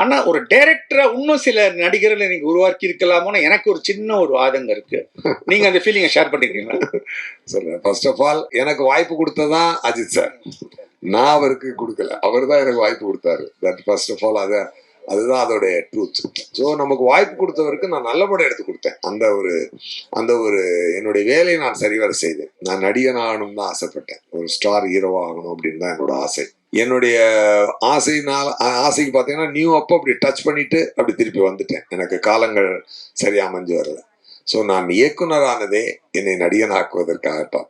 ஆனா ஒரு டைரக்டரா இன்னும் சில நடிகர்களை நீங்க உருவாக்கி இருக்கலாமோன்னு எனக்கு ஒரு சின்ன ஒரு ஆதங்கம் இருக்கு. நீங்க அந்த ஃபீலிங்கை ஷேர் பண்ணிக்கிறீங்களா? சொல்றேன் ஃபர்ஸ்ட் ஆஃப் ஆல் எனக்கு வாய்ப்பு கொடுத்ததான் அஜித் சார் நான் அவருக்கு கொடுக்கல. அவர் தான் எனக்கு வாய்ப்பு கொடுத்தாரு. தட் ஃபர்ஸ்ட் ஆஃப் ஆல் அதை அதுதான் அதோடைய ட்ரூத் ஸோ நமக்கு வாய்ப்பு கொடுத்தவருக்கு நான் நல்லபடி எடுத்து கொடுத்தேன். அந்த ஒரு அந்த ஒரு என்னுடைய வேலையை நான் சரிவர செய்தேன். நான் நடிகன் ஆகணும்னு தான் ஆசைப்பட்டேன். ஒரு ஸ்டார் ஹீரோவா ஆகணும் அப்படின்னு தான் என்னோட ஆசை. என்னுடைய ஆசைனால ஆசைக்கு பார்த்தீங்கன்னா நியூ அப்போ அப்படி டச் பண்ணிட்டு அப்படி திருப்பி வந்துட்டேன். எனக்கு காலங்கள் சரியா அமைஞ்சு வரல. ஸோ நான் இயக்குனர் ஆனதே என்னை நடிகன் ஆக்குவதற்காகத்தான்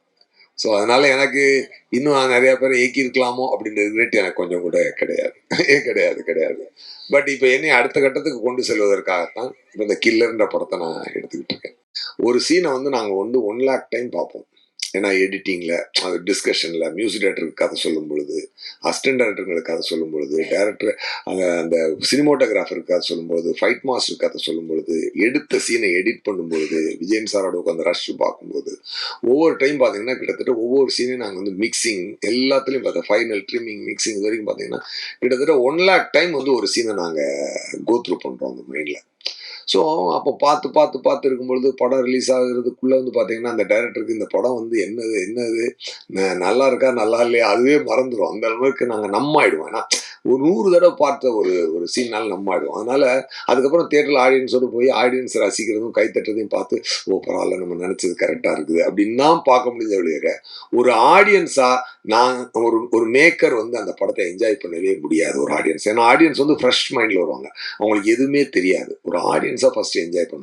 ஸோ அதனால எனக்கு இன்னும் நான் நிறைய பேரை இயக்கியிருக்கலாமோ அப்படின்ற ரிக்ரெட் எனக்கு கொஞ்சம் கூட கிடையாது. கிடையாது கிடையாது. பட் இப்போ என்னை அடுத்த கட்டத்துக்கு கொண்டு செல்வதற்காகத்தான் இப்போ இந்த கில்லர்ன்ற படத்தை நான் எடுத்துக்கிட்டு இருக்கேன். ஒரு சீனை வந்து நாங்கள் வந்து ஒன் லேக் டைம் பார்ப்போம். ஏன்னா எடிட்டிங்கில் அது டிஸ்கஷனில் மியூசிக் டேரக்டருக்கு கதை சொல்லும் பொழுது அசிஸ்டன்ட் டேரக்டருங்களுக்கு கதை சொல்லும் பொழுது டேரக்டர் அந்த அந்த சினிமோட்டோகிராஃபருக்கு கதை சொல்லும் பொழுது ஃபைட் மாஸ்டருக்கு கதை சொல்லும் பொழுது எடுத்த சீனை எடிட் பண்ணும்பொழுது விஜயன் சாரோட உட்காந்து ரஷ் பார்க்கும்போது ஒவ்வொரு டைம் பார்த்தீங்கன்னா கிட்டத்தட்ட ஒவ்வொரு சீனையும் நாங்கள் வந்து மிக்சிங் எல்லாத்துலேயும் பார்த்தா ஃபைனல் ட்ரிம்மிங் மிக்சிங் இது வரைக்கும் பார்த்தீங்கன்னா கிட்டத்தட்ட ஒன் லேக் டைம் வந்து ஒரு சீனை நாங்கள் கோத்ரூ பண்ணுறோம் அந்த மைண்டில் ஸோ அப்போ பார்த்து பார்த்து பார்த்து இருக்கும்பொழுது படம் ரிலீஸ் ஆகுறதுக்குள்ளே வந்து பார்த்தீங்கன்னா அந்த டைரக்டருக்கு இந்த படம் வந்து என்னது என்னது? நல்லா இருக்கா நல்லா இல்லையா? அதுவே மறந்துடும் அந்த அளவுக்கு நாங்கள் நம்ம ஆயிடுவோம். ஏன்னா ஒரு நூறு தடவை பார்த்த ஒரு ஒரு சீனால் நம்ம ஆயிடும் அதனால அதுக்கப்புறம் தேட்டரில் ஆடியன்ஸோடு போய் ஆடியன்ஸ் ரசிக்கிறதும் கைத்தட்டுறதையும் பார்த்து ஓ பரவாயில்ல நம்ம நினச்சது கரெக்டாக இருக்குது. அப்படின்னு தான் பார்க்க முடிஞ்ச வழியாக ஒரு ஆடியன்ஸாக நான் ஒரு ஒரு மேக்கர் வந்து அந்த படத்தை என்ஜாய் பண்ணவே முடியாது ஒரு ஆடியன்ஸ் ஏன்னா ஆடியன்ஸ் வந்து ஃப்ரெஷ் மைண்டில் வருவாங்க. அவங்களுக்கு எதுவுமே தெரியாது. ஒரு ஆடியன்ஸாக ஃபஸ்ட்டு என்ஜாய் பண்ணுவாங்க